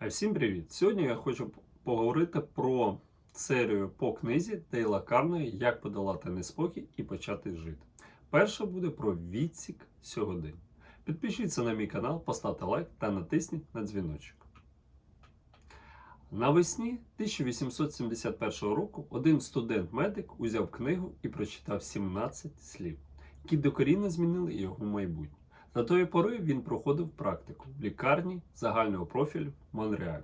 А Всім привіт! Сьогодні я хочу поговорити про серію по книзі Дейла Карної Як подолати неспокій і почати жити. Перша буде про відсік сьогодення. Підпишіться на мій канал, поставте лайк та натисніть на дзвіночок. Навесні 1871 року один студент-медик узяв книгу і прочитав 17 слів, які докорінно змінили його майбутнє. До тої пори він проходив практику в лікарні загального профілю Монреалі.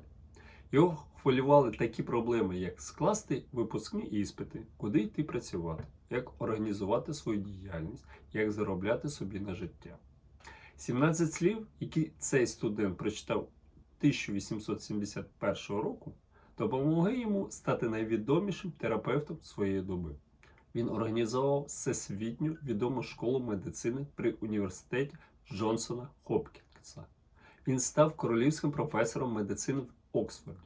Його хвилювали такі проблеми, як скласти випускні іспити, куди йти працювати, як організувати свою діяльність, як заробляти собі на життя. 17 слів, які цей студент прочитав 1871 року, допомогли йому стати найвідомішим терапевтом своєї доби. Він організував всесвітню відому школу медицини при університеті Джонсона Хопкінса. Він став королівським професором медицини в Оксфорді,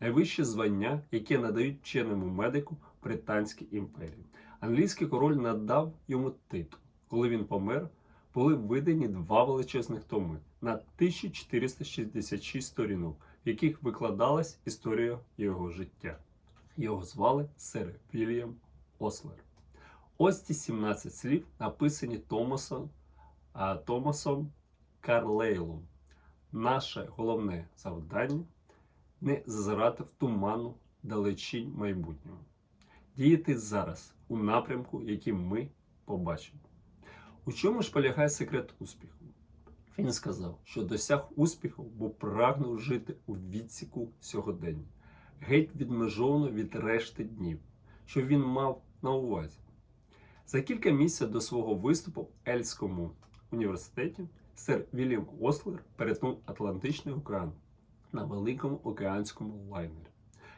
найвище звання, яке надають вченому медику Британській імперії. Англійський король надав йому титул. Коли він помер, були видані два величезних томи на 1466 сторінок, в яких викладалась історія його життя. Його звали сер Вільям Ослер. Ось ці 17 слів написані Томасом, Томасом Карлейлом. Наше головне завдання не зазирати в туману далечінь майбутнього. Діяти зараз у напрямку, який ми побачимо. У чому ж полягає секрет успіху? Він сказав, що досяг успіху, бо прагнув жити у відсіку сьогодення, геть відмежовано від решти днів, що він мав на увазі. За кілька місяців до свого виступу Ельському університеті сер Вільям Ослер перетнув Атлантичний океан на великому океанському лайнері.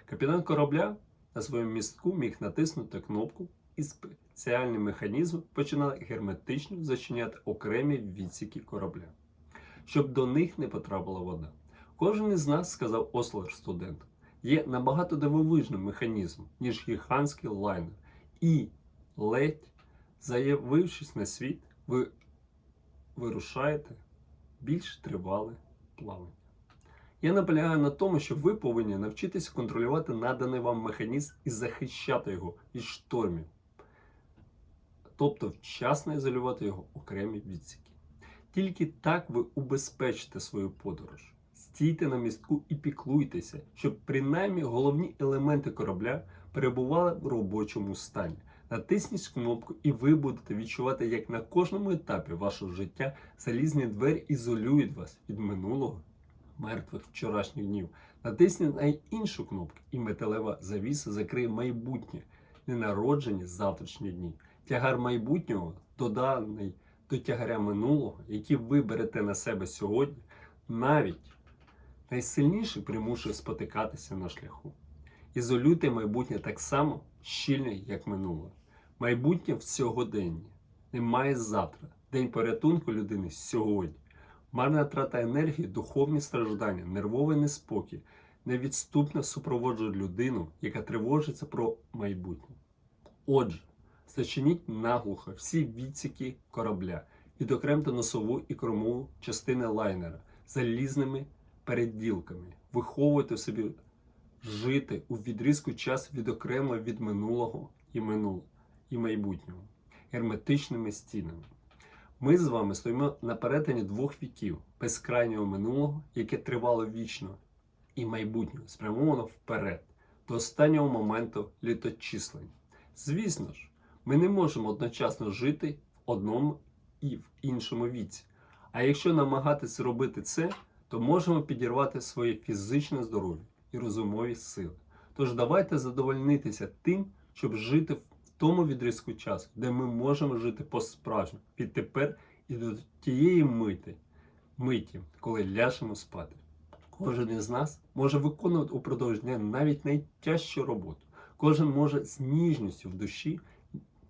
Капітан корабля на своєму містку міг натиснути кнопку, і спеціальні механізми починали герметично зачиняти окремі відсіки корабля, щоб до них не потрапила вода. Кожен із нас, сказав Ослер студенту, є набагато дивовижним механізмом, ніж гігантський лайнер. І ледь заявившись на світ, ви вирушаєте більш тривале плавання. Я наполягаю на тому, що ви повинні навчитися контролювати наданий вам механізм і захищати його від штормів, тобто вчасно ізолювати його окремі відсіки. Тільки так ви убезпечите свою подорож. Стійте на містку і піклуйтеся, щоб принаймні головні елементи корабля перебували в робочому стані. Натисніть кнопку, і ви будете відчувати, як на кожному етапі вашого життя залізні двері ізолюють вас від минулого мертвих вчорашніх днів. Натисніть на іншу кнопку, і металева завіса закриє майбутнє, ненароджені завтрашні дні. Тягар майбутнього доданий до тягаря минулого, який ви берете на себе сьогодні, навіть найсильніший примушує спотикатися на шляху. Ізолюйте майбутнє так само щільно, як минуле. Майбутнє в сьогоденні. Немає завтра. День порятунку людини сьогодні. Марна трата енергії, духовні страждання, нервовий неспокій невідступно супроводжують людину, яка тривожиться про майбутнє. Отже, зачиніть наглухо всі відсіки корабля, відокремте носову і кормову частини лайнера залізними передділками, виховуйте в собі жити у відрізку час відокремо від минулого і минулого і майбутнього, герметичними стінами. Ми з вами стоїмо на перетині двох віків безкрайнього минулого, яке тривало вічно, і майбутнього, спрямовано вперед, до останнього моменту літочислення. Звісно ж, ми не можемо одночасно жити в одному і в іншому віці. А якщо намагатися робити це, то можемо підірвати своє фізичне здоров'я і розумові сили. Тож давайте задовольнитися тим, щоб жити в тому відрізку часу, де ми можемо жити по-справжньому відтепер і до тієї мити, миті, коли ляжемо спати. Кожен із нас може виконувати упродовж дня навіть найтяжчу роботу. Кожен може з ніжністю в душі,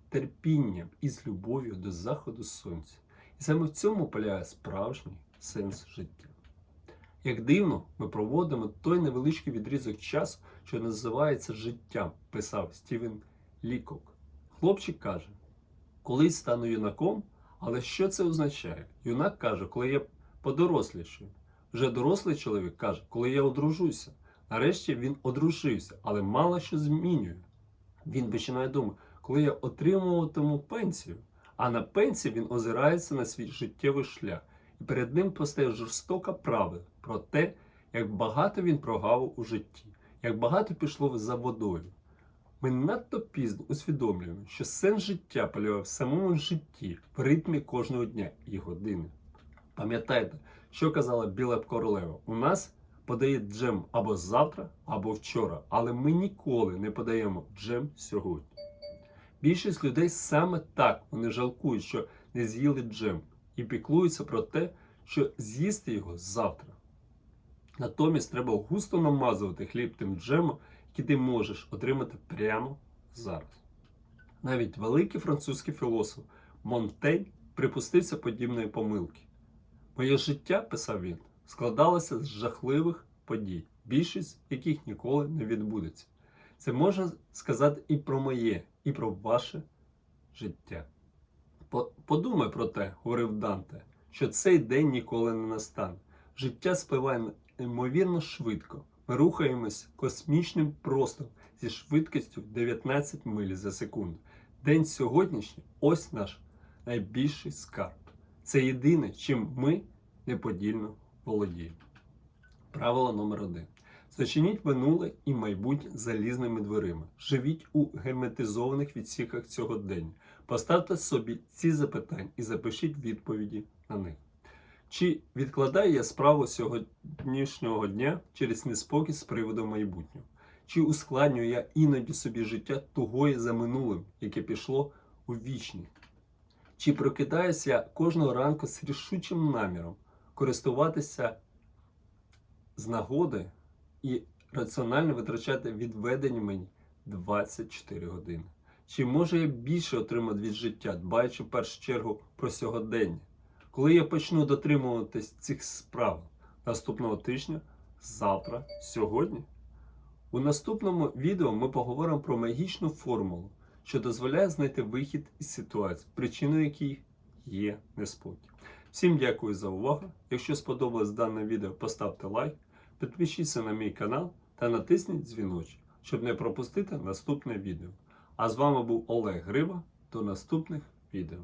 терпінням і з любов'ю до заходу сонця. І саме в цьому полягає справжній сенс життя. Як дивно, ми проводимо той невеличкий відрізок часу, що називається життям, писав Стівен Лікок. Хлопчик каже: колись стану юнаком, але що це означає? Юнак каже, коли я подорослішаю. Вже дорослий чоловік каже, коли я одружуся. Нарешті він одружився, але мало що змінює. Він починає думати, коли я отримуватиму пенсію. А на пенсії він озирається на свій життєвий шлях, і перед ним постає жорстока правда про те, як багато він прогавив у житті, як багато пішло за водою. Ми надто пізно усвідомлюємо, що сенс життя полягає в самому житті, в ритмі кожного дня і години. Пам'ятайте, що казала Біла Королева: у нас подає джем або завтра, або вчора, але ми ніколи не подаємо джем сьогодні. Більшість людей саме так вони жалкують, що не з'їли джем, і піклуються про те, що з'їсти його завтра. Натомість треба густо намазувати хліб тим джемом, який ти можеш отримати прямо зараз. Навіть великий французький філософ Монтень припустився подібної помилки. Моє життя, писав він, складалося з жахливих подій, більшість яких ніколи не відбудеться. Це можна сказати і про моє, і про ваше життя. По- Подумай про те, говорив Данте, що цей день ніколи не настане. Життя спливає неймовірно швидко. Ми рухаємось космічним простором зі швидкістю 19 миль за секунду. День сьогоднішній ось наш найбільший скарб. Це єдине, чим ми неподільно володіємо. Правило номер один. Зачиніть минуле і майбутнє залізними дверима. Живіть у герметизованих відсіках цього дня. Поставте собі ці запитання і запишіть відповіді на них. Чи відкладаю я справу сьогоднішнього дня через неспокій з приводу майбутнього? Чи ускладнюю я іноді собі життя тугої за минулим, яке пішло у вічність? Чи прокидаюся я кожного ранку з рішучим наміром користуватися з нагоди і раціонально витрачати відведені мені 24 години? Чи можу я більше отримати від життя, дбаючи в першу чергу про сьогодення? Коли я почну дотримуватись цих справ наступного тижня, завтра, сьогодні? У наступному відео ми поговоримо про магічну формулу, що дозволяє знайти вихід із ситуації, причиною якій є неспокій. Всім дякую за увагу. Якщо сподобалось дане відео, поставте лайк, підпишіться на мій канал та натисніть дзвіночок, щоб не пропустити наступне відео. А з вами був Олег Гриба. До наступних відео.